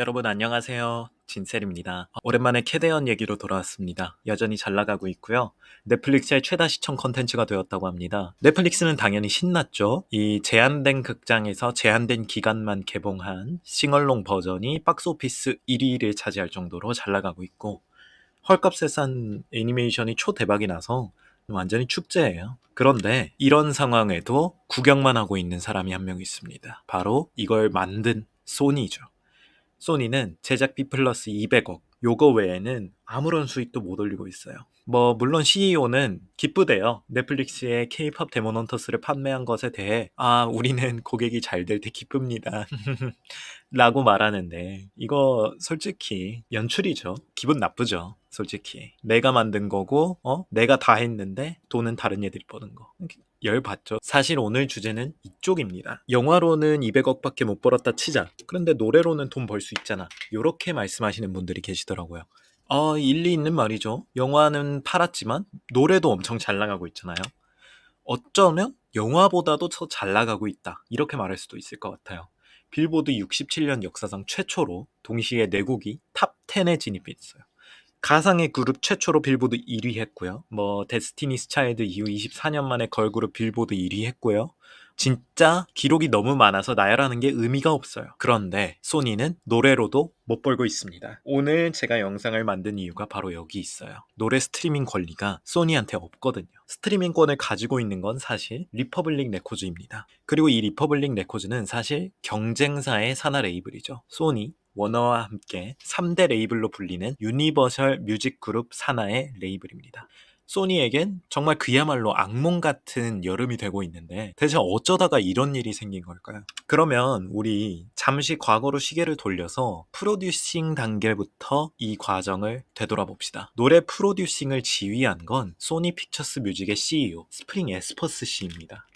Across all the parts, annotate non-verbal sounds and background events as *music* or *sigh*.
여러분 안녕하세요. 진셀입니다. 오랜만에 캐대언 얘기로 돌아왔습니다. 여전히 잘 나가고 있고요. 넷플릭스의 최다 시청 컨텐츠가 되었다고 합니다. 넷플릭스는 당연히 신났죠. 이 제한된 극장에서 제한된 기간만 개봉한 싱얼롱 버전이 박스오피스 1위를 차지할 정도로 잘 나가고 있고 헐값에 싼 애니메이션이 초대박이 나서 완전히 축제예요. 그런데 이런 상황에도 구경만 하고 있는 사람이 한 명 있습니다. 바로 이걸 만든 소니죠. 소니는 제작비 플러스 200억 요거 외에는 아무런 수익도 못 올리고 있어요. 뭐 물론 CEO는 기쁘대요. 넷플릭스의 K-팝 데몬 헌터스를 판매한 것에 대해 아 우리는 고객이 잘 될 때 기쁩니다. *laughs* 라고 말하는데 이거 솔직히 연출이죠. 기분 나쁘죠. 솔직히 내가 만든 거고 어 내가 다 했는데 돈은 다른 애들이 버는 거 열받죠. 사실 오늘 주제는 이쪽입니다. 영화로는 200억밖에 못 벌었다 치자. 그런데 노래로는 돈 벌 수 있잖아. 요렇게 말씀하시는 분들이 계시더라고요. 아, 일리 있는 말이죠. 영화는 팔았지만 노래도 엄청 잘 나가고 있잖아요. 어쩌면 영화보다도 더 잘 나가고 있다. 이렇게 말할 수도 있을 것 같아요. 빌보드 67년 역사상 최초로 동시에 네 곡이 탑 10에 진입했어요. 가상의 그룹 최초로 빌보드 1위 했고요. 뭐 데스티니스 차일드 이후 24년 만에 걸그룹 빌보드 1위 했고요. 진짜 기록이 너무 많아서 나열하는 게 의미가 없어요. 그런데 소니는 노래로도 못 벌고 있습니다. 오늘 제가 영상을 만든 이유가 바로 여기 있어요. 노래 스트리밍 권리가 소니한테 없거든요. 스트리밍권을 가지고 있는 건 사실 리퍼블릭 레코즈입니다. 그리고 이 리퍼블릭 레코즈는 사실 경쟁사의 산하 레이블이죠. 소니, 워너와 함께 3대 레이블로 불리는 유니버셜 뮤직 그룹 산하의 레이블입니다. 소니에겐 정말 그야말로 악몽 같은 여름이 되고 있는데 대체 어쩌다가 이런 일이 생긴 걸까요? 그러면 우리 잠시 과거로 시계를 돌려서 프로듀싱 단계부터 이 과정을 되돌아 봅시다. 노래 프로듀싱을 지휘한 건 소니 픽처스 뮤직의 CEO 스프링 에스퍼스 씨입니다.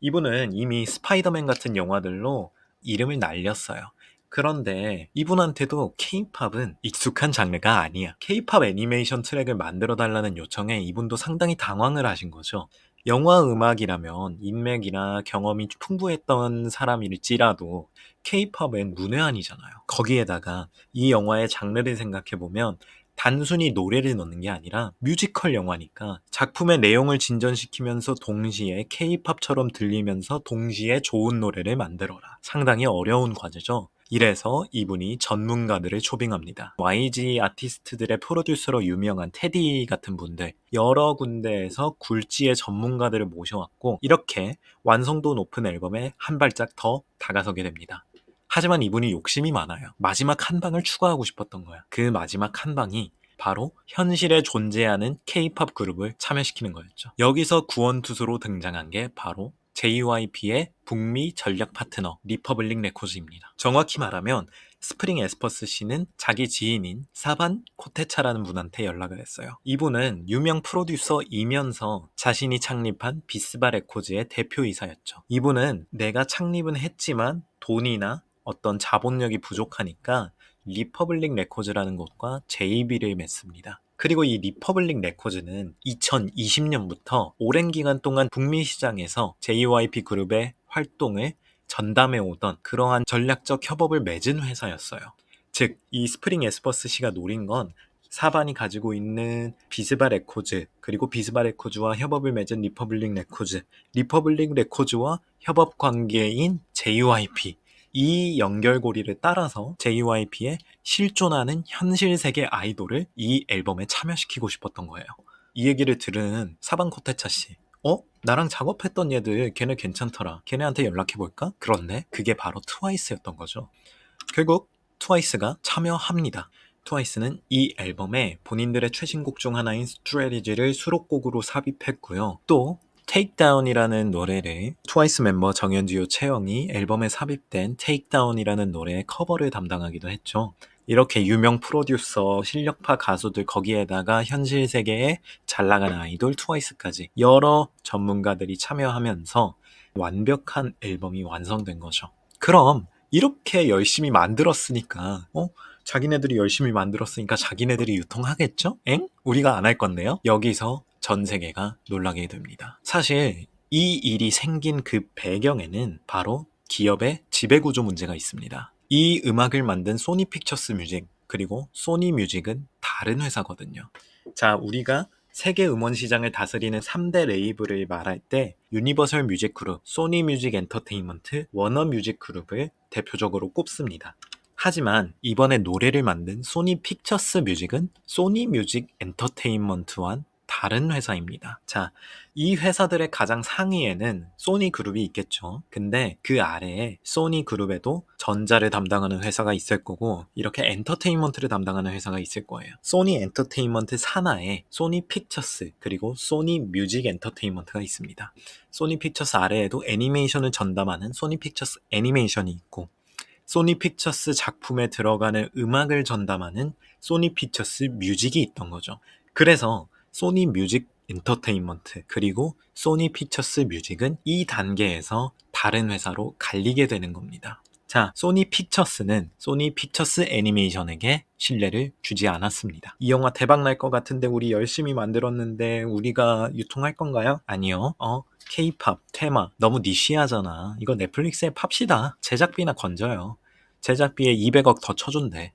이분은 이미 스파이더맨 같은 영화들로 이름을 날렸어요. 그런데 이분한테도 케이팝은 익숙한 장르가 아니야. 케이팝 애니메이션 트랙을 만들어 달라는 요청에 이분도 상당히 당황을 하신 거죠. 영화 음악이라면 인맥이나 경험이 풍부했던 사람일지라도 케이팝은 문외한이잖아요. 거기에다가 이 영화의 장르를 생각해보면 단순히 노래를 넣는 게 아니라 뮤지컬 영화니까 작품의 내용을 진전시키면서 동시에 케이팝처럼 들리면서 동시에 좋은 노래를 만들어라. 상당히 어려운 과제죠. 이래서 이분이 전문가들을 초빙합니다. YG 아티스트들의 프로듀서로 유명한 테디 같은 분들 여러 군데에서 굴지의 전문가들을 모셔왔고 이렇게 완성도 높은 앨범에 한 발짝 더 다가서게 됩니다. 하지만 이분이 욕심이 많아요. 마지막 한 방을 추가하고 싶었던 거야. 그 마지막 한 방이 바로 현실에 존재하는 K-팝 그룹을 참여시키는 거였죠. 여기서 구원투수로 등장한 게 바로 JYP의 북미 전략 파트너 리퍼블릭 레코즈입니다. 정확히 말하면 스프링 에스퍼스 씨는 자기 지인인 사반 코테차라는 분한테 연락을 했어요. 이분은 유명 프로듀서이면서 자신이 창립한 비스바 레코즈의 대표이사였죠. 이분은 내가 창립은 했지만 돈이나 어떤 자본력이 부족하니까 리퍼블릭 레코즈라는 곳과 JB를 맺습니다. 그리고 이 리퍼블릭 레코즈는 2020년부터 오랜 기간 동안 북미 시장에서 JYP 그룹의 활동을 전담해 오던 그러한 전략적 협업을 맺은 회사였어요. 즉, 이 스프링 에스퍼스 씨가 노린 건 사반이 가지고 있는 비스바 레코즈, 그리고 비스바 레코즈와 협업을 맺은 리퍼블릭 레코즈, 리퍼블릭 레코즈와 협업 관계인 JYP, 이 연결고리를 따라서 JYP의 실존하는 현실 세계 아이돌을 이 앨범에 참여시키고 싶었던 거예요. 이 얘기를 들은 사방 코테차 씨. 어? 나랑 작업했던 얘들 걔네 괜찮더라. 걔네한테 연락해볼까? 그런데 그게 바로 트와이스였던 거죠. 결국 트와이스가 참여합니다. 트와이스는 이 앨범에 본인들의 최신곡 중 하나인 스트레리지를 수록곡으로 삽입했고요. 또 테이크다운이라는 노래를 트와이스 멤버 정현지요 채영이 앨범에 삽입된 테이크다운이라는 노래의 커버를 담당하기도 했죠. 이렇게 유명 프로듀서, 실력파 가수들 거기에다가 현실 세계에 잘 나가는 아이돌 트와이스까지 여러 전문가들이 참여하면서 완벽한 앨범이 완성된 거죠. 그럼 이렇게 열심히 만들었으니까 어? 자기네들이 열심히 만들었으니까 자기네들이 유통하겠죠? 엥? 우리가 안 할 건데요? 여기서 전 세계가 놀라게 됩니다. 사실 이 일이 생긴 그 배경에는 바로 기업의 지배구조 문제가 있습니다. 이 음악을 만든 소니 픽처스 뮤직 그리고 소니 뮤직은 다른 회사거든요. 자, 우리가 세계 음원 시장을 다스리는 3대 레이블을 말할 때 유니버설 뮤직 그룹, 소니 뮤직 엔터테인먼트, 워너 뮤직 그룹을 대표적으로 꼽습니다. 하지만 이번에 노래를 만든 소니 픽처스 뮤직은 소니 뮤직 엔터테인먼트와는 다른 회사입니다. 자, 이 회사들의 가장 상위에는 소니 그룹이 있겠죠. 근데 그 아래에 소니 그룹에도 전자를 담당하는 회사가 있을 거고 이렇게 엔터테인먼트를 담당하는 회사가 있을 거예요. 소니 엔터테인먼트 산하에 소니 픽처스 그리고 소니 뮤직 엔터테인먼트가 있습니다. 소니 픽처스 아래에도 애니메이션을 전담하는 소니 픽처스 애니메이션이 있고 소니 픽처스 작품에 들어가는 음악을 전담하는 소니 픽처스 뮤직이 있던 거죠. 그래서 소니 뮤직 엔터테인먼트 그리고 소니 픽처스 뮤직은 이 단계에서 다른 회사로 갈리게 되는 겁니다. 자, 소니 픽처스는 소니 픽처스 애니메이션에게 신뢰를 주지 않았습니다. 이 영화 대박 날 것 같은데 우리 열심히 만들었는데 우리가 유통할 건가요? 아니요. 어, 케이팝, 테마 너무 니시하잖아. 이거 넷플릭스에 팝시다. 제작비나 건져요. 제작비에 200억 더 쳐준대.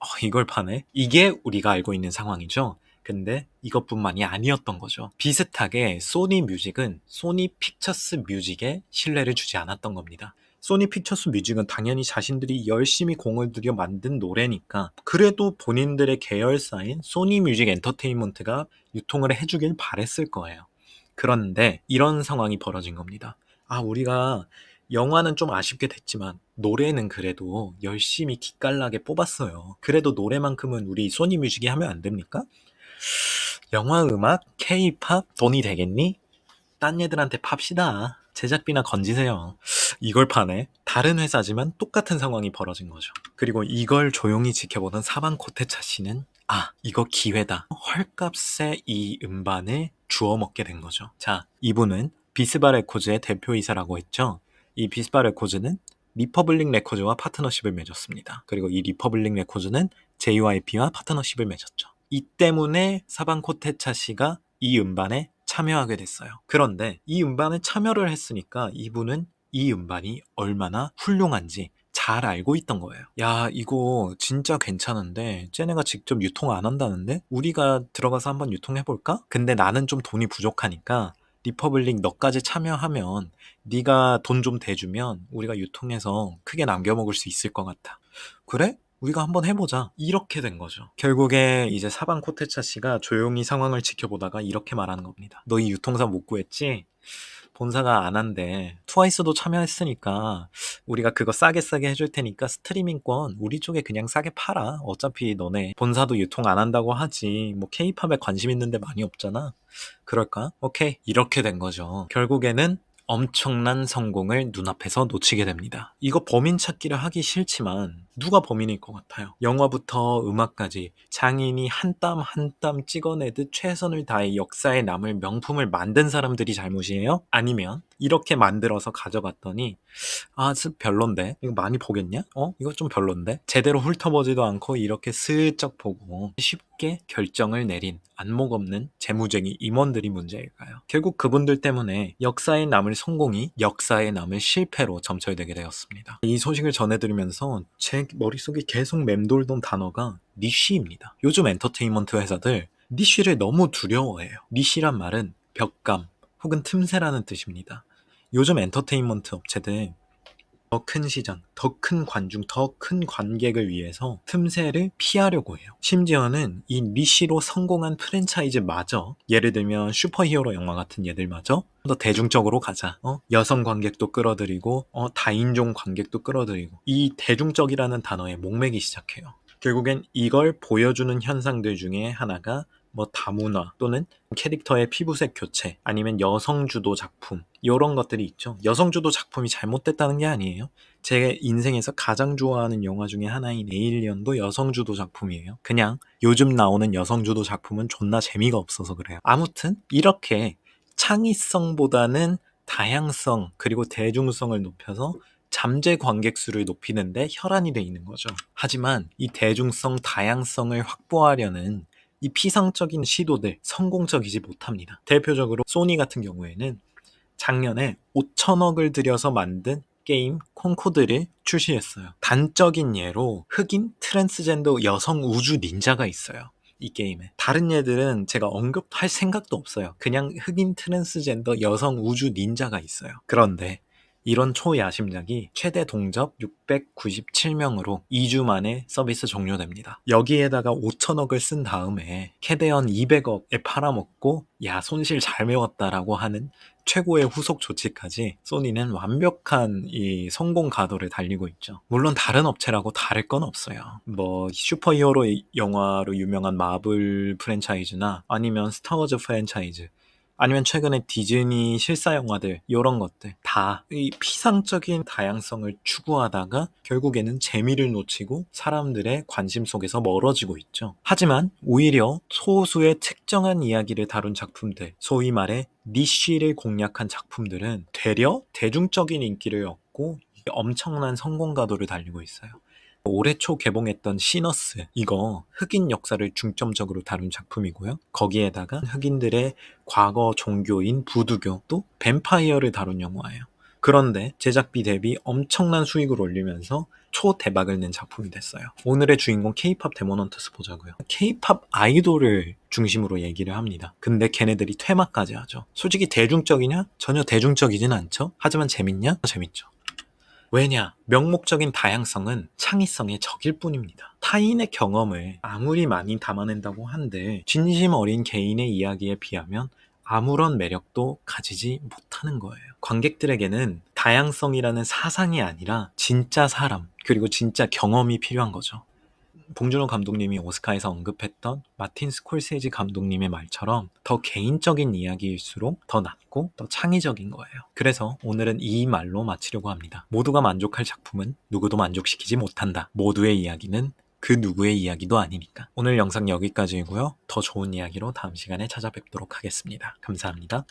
어, 이걸 파네? 이게 우리가 알고 있는 상황이죠. 근데 이것뿐만이 아니었던 거죠. 비슷하게 소니 뮤직은 소니 픽처스 뮤직에 신뢰를 주지 않았던 겁니다. 소니 픽처스 뮤직은 당연히 자신들이 열심히 공을 들여 만든 노래니까 그래도 본인들의 계열사인 소니 뮤직 엔터테인먼트가 유통을 해주길 바랬을 거예요. 그런데 이런 상황이 벌어진 겁니다. 아, 우리가 영화는 좀 아쉽게 됐지만 노래는 그래도 열심히 기깔나게 뽑았어요. 그래도 노래만큼은 우리 소니 뮤직이 하면 안 됩니까? 영화 음악, K-팝 돈이 되겠니? 딴 애들한테 팝시다. 제작비나 건지세요. 이걸 파네. 다른 회사지만 똑같은 상황이 벌어진 거죠. 그리고 이걸 조용히 지켜보던 사방 코테차 씨는 아, 이거 기회다. 헐값에 이 음반을 주워 먹게 된 거죠. 자, 이분은 비스바 레코즈의 대표이사라고 했죠. 이 비스바 레코즈는 리퍼블릭 레코즈와 파트너십을 맺었습니다. 그리고 이 리퍼블릭 레코즈는 JYP와 파트너십을 맺었죠. 이 때문에 사방 코테차 씨가 이 음반에 참여하게 됐어요. 그런데 이 음반에 참여를 했으니까 이분은 이 음반이 얼마나 훌륭한지 잘 알고 있던 거예요. 야, 이거 진짜 괜찮은데 쟤네가 직접 유통 안 한다는데 우리가 들어가서 한번 유통해 볼까? 근데 나는 좀 돈이 부족하니까 리퍼블릭 너까지 참여하면 네가 돈 좀 대주면 우리가 유통해서 크게 남겨 먹을 수 있을 것 같아. 그래? 우리가 한번 해보자. 이렇게 된 거죠. 결국에 이제 사방 코테차 씨가 조용히 상황을 지켜보다가 이렇게 말하는 겁니다. 너이 유통사 못 구했지? 본사가 안 한대. 트와이스도 참여했으니까 우리가 그거 싸게 싸게 해줄 테니까 스트리밍권 우리 쪽에 그냥 싸게 팔아. 어차피 너네 본사도 유통 안 한다고 하지. 뭐 케이팝에 관심 있는데 많이 없잖아. 그럴까? 오케이. 이렇게 된 거죠. 결국에는 엄청난 성공을 눈앞에서 놓치게 됩니다. 이거 범인 찾기를 하기 싫지만 누가 범인일 것 같아요? 영화부터 음악까지 장인이 한 땀 한 땀 찍어내듯 최선을 다해 역사에 남을 명품을 만든 사람들이 잘못이에요? 아니면 이렇게 만들어서 가져갔더니 아, 습 별론데? 이거 많이 보겠냐? 어? 이거 좀 별론데? 제대로 훑어보지도 않고 이렇게 슬쩍 보고 쉽게 결정을 내린 안목 없는 재무쟁이 임원들이 문제일까요? 결국 그분들 때문에 역사에 남을 성공이 역사에 남을 실패로 점철되게 되었습니다. 이 소식을 전해드리면서 제 머릿속에 계속 맴돌던 단어가 니쉬입니다. 요즘 엔터테인먼트 회사들 니쉬를 너무 두려워해요. 니쉬란 말은 벽감 혹은 틈새라는 뜻입니다. 요즘 엔터테인먼트 업체들 더 큰 시장, 더 큰 관중, 더 큰 관객을 위해서 틈새를 피하려고 해요. 심지어는 이 니시로 성공한 프랜차이즈마저 예를 들면 슈퍼히어로 영화 같은 예들마저 더 대중적으로 가자. 어? 여성 관객도 끌어들이고 어, 다인종 관객도 끌어들이고 이 대중적이라는 단어에 목매기 시작해요. 결국엔 이걸 보여주는 현상들 중에 하나가 뭐 다문화 또는 캐릭터의 피부색 교체 아니면 여성 주도 작품 이런 것들이 있죠. 여성 주도 작품이 잘못됐다는 게 아니에요. 제 인생에서 가장 좋아하는 영화 중에 하나인 에일리언도 여성 주도 작품이에요. 그냥 요즘 나오는 여성 주도 작품은 존나 재미가 없어서 그래요. 아무튼 이렇게 창의성보다는 다양성 그리고 대중성을 높여서 잠재 관객 수를 높이는데 혈안이 돼 있는 거죠. 하지만 이 대중성, 다양성을 확보하려는 이 피상적인 시도들 성공적이지 못합니다. 대표적으로 소니 같은 경우에는 작년에 5천억을 들여서 만든 게임 콩코드를 출시했어요. 단적인 예로 흑인 트랜스젠더 여성 우주 닌자가 있어요. 이 게임에. 다른 얘들은 제가 언급할 생각도 없어요. 그냥 흑인 트랜스젠더 여성 우주 닌자가 있어요. 그런데 이런 초야심작이 최대 동접 697명으로 2주 만에 서비스 종료됩니다. 여기에다가 5천억을 쓴 다음에 캐대언 200억에 팔아먹고 야 손실 잘 메웠다라고 하는 최고의 후속 조치까지 소니는 완벽한 이 성공 가도를 달리고 있죠. 물론 다른 업체라고 다를 건 없어요. 뭐 슈퍼히어로 영화로 유명한 마블 프랜차이즈나 아니면 스타워즈 프랜차이즈 아니면 최근에 디즈니 실사 영화들 이런 것들 다 이 피상적인 다양성을 추구하다가 결국에는 재미를 놓치고 사람들의 관심 속에서 멀어지고 있죠. 하지만 오히려 소수의 특정한 이야기를 다룬 작품들, 소위 말해 니쉬를 공략한 작품들은 되려 대중적인 인기를 얻고 엄청난 성공 가도를 달리고 있어요. 올해 초 개봉했던 시너스 이거 흑인 역사를 중점적으로 다룬 작품이고요. 거기에다가 흑인들의 과거 종교인 부두교 또 뱀파이어를 다룬 영화예요. 그런데 제작비 대비 엄청난 수익을 올리면서 초대박을 낸 작품이 됐어요. 오늘의 주인공 케이팝 데모넌트스 보자고요. 케이팝 아이돌을 중심으로 얘기를 합니다. 근데 걔네들이 퇴마까지 하죠. 솔직히 대중적이냐? 전혀 대중적이진 않죠. 하지만 재밌냐? 재밌죠. 왜냐? 명목적인 다양성은 창의성의 적일 뿐입니다. 타인의 경험을 아무리 많이 담아낸다고 한들 진심 어린 개인의 이야기에 비하면 아무런 매력도 가지지 못하는 거예요. 관객들에게는 다양성이라는 사상이 아니라 진짜 사람, 그리고 진짜 경험이 필요한 거죠. 봉준호 감독님이 오스카에서 언급했던 마틴 스콜세지 감독님의 말처럼 더 개인적인 이야기일수록 더 낫고 더 창의적인 거예요. 그래서 오늘은 이 말로 마치려고 합니다. 모두가 만족할 작품은 누구도 만족시키지 못한다. 모두의 이야기는 그 누구의 이야기도 아니니까. 오늘 영상 여기까지이고요. 더 좋은 이야기로 다음 시간에 찾아뵙도록 하겠습니다. 감사합니다.